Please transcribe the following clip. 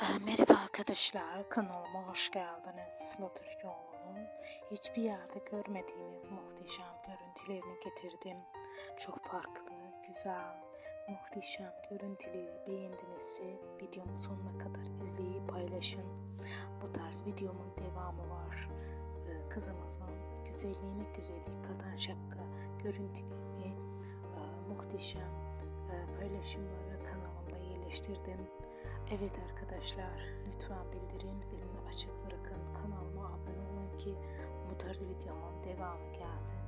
Ee, Merhaba arkadaşlar, kanalıma hoş geldiniz. Sıla Türkoğlu'nun hiçbir yerde görmediğiniz muhteşem görüntülerini getirdim. Çok farklı, güzel, muhteşem görüntüleri beğendinizse videomu sonuna kadar izleyip paylaşın. Bu tarz videomun devamı var. Ee, Kızımızın güzelliğine güzellik katan şapka görüntülerini e, muhteşem e, paylaşımlarla kanalımda yerleştirdim. Evet arkadaşlar lütfen bildirim zilini açık bırakın kanalıma abone olun ki bu tarz videomun devamı gelsin.